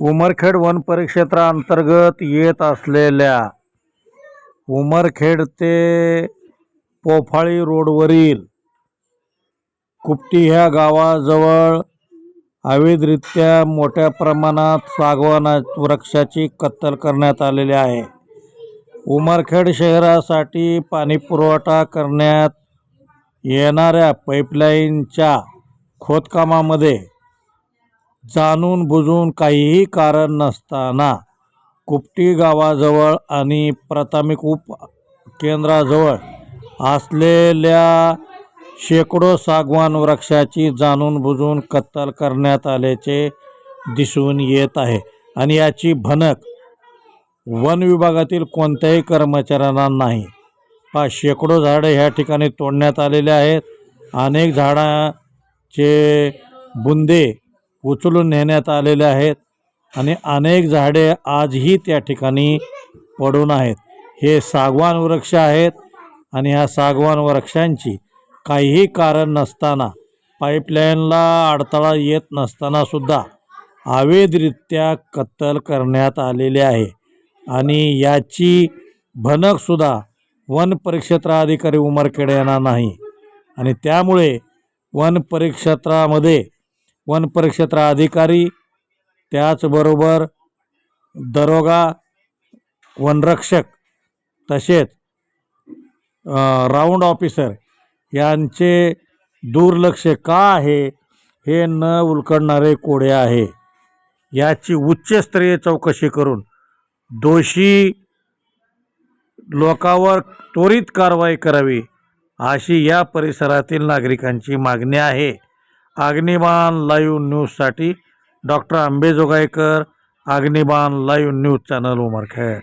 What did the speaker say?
Umarkhed one परिक्षेत्रांतर्गत येत असलेल्या उमरखेड ते पोफाळी रोडवरील कुपटी ह्या गावाजवळ अवैधरित्या मोठ्या प्रमाणात सागवाना वृक्षाची कत्तल करण्यात आलेली आहे. उमरखेड शहरासाठी पाणीपुरवठा करण्यात येणाऱ्या पाईपलाईनच्या खोदकामामध्ये जाणून बुजून काहीही कारण नसताना कुपटी गावाजवळ आणि प्राथमिक उप केंद्राजवळ असलेल्या शेकडो सागवान वृक्षाची जाणून बुजून कत्तल करण्यात आल्याचे दिसून येत आहे. आणि याची भनक वन विभागातील कोणत्याही कर्मचाऱ्यांना नाही. पा शेकडो झाडे ह्या ठिकाणी तोडण्यात आलेले आहेत. अनेक झाडाचे बुंदे उचलून नेण्यात आलेले आहेत आणि अनेक झाडे आजही त्या ठिकाणी पडून आहेत. हे सागवान वृक्ष आहेत आणि ह्या सागवान वृक्षांची काहीही कारण नसताना पाईपलाईनला अडथळा येत नसतानासुद्धा अवैधरित्या कत्तल करण्यात आलेले आहे. आणि याची भनकसुद्धा वन परिक्षेत्राधिकारी उमरखेड यांना नाही. आणि त्यामुळे वन परिक्षेत्रामध्ये वन परिक्षेत्र अधिकारी त्याचबरोबर दरोगा वनरक्षक तसेच राऊंड ऑफिसर यांचे दुर्लक्ष का आहे हे न उलकडणारे कोडे आहे. याची उच्चस्तरीय चौकशी करून दोषी लोकावर त्वरित कारवाई करावी अशी या परिसरातील नागरिकांची मागणी आहे. अग्निबाण लाईव्ह न्यूजसाठी doctor Ambejogaikar Agniban live news channel Umarkhed.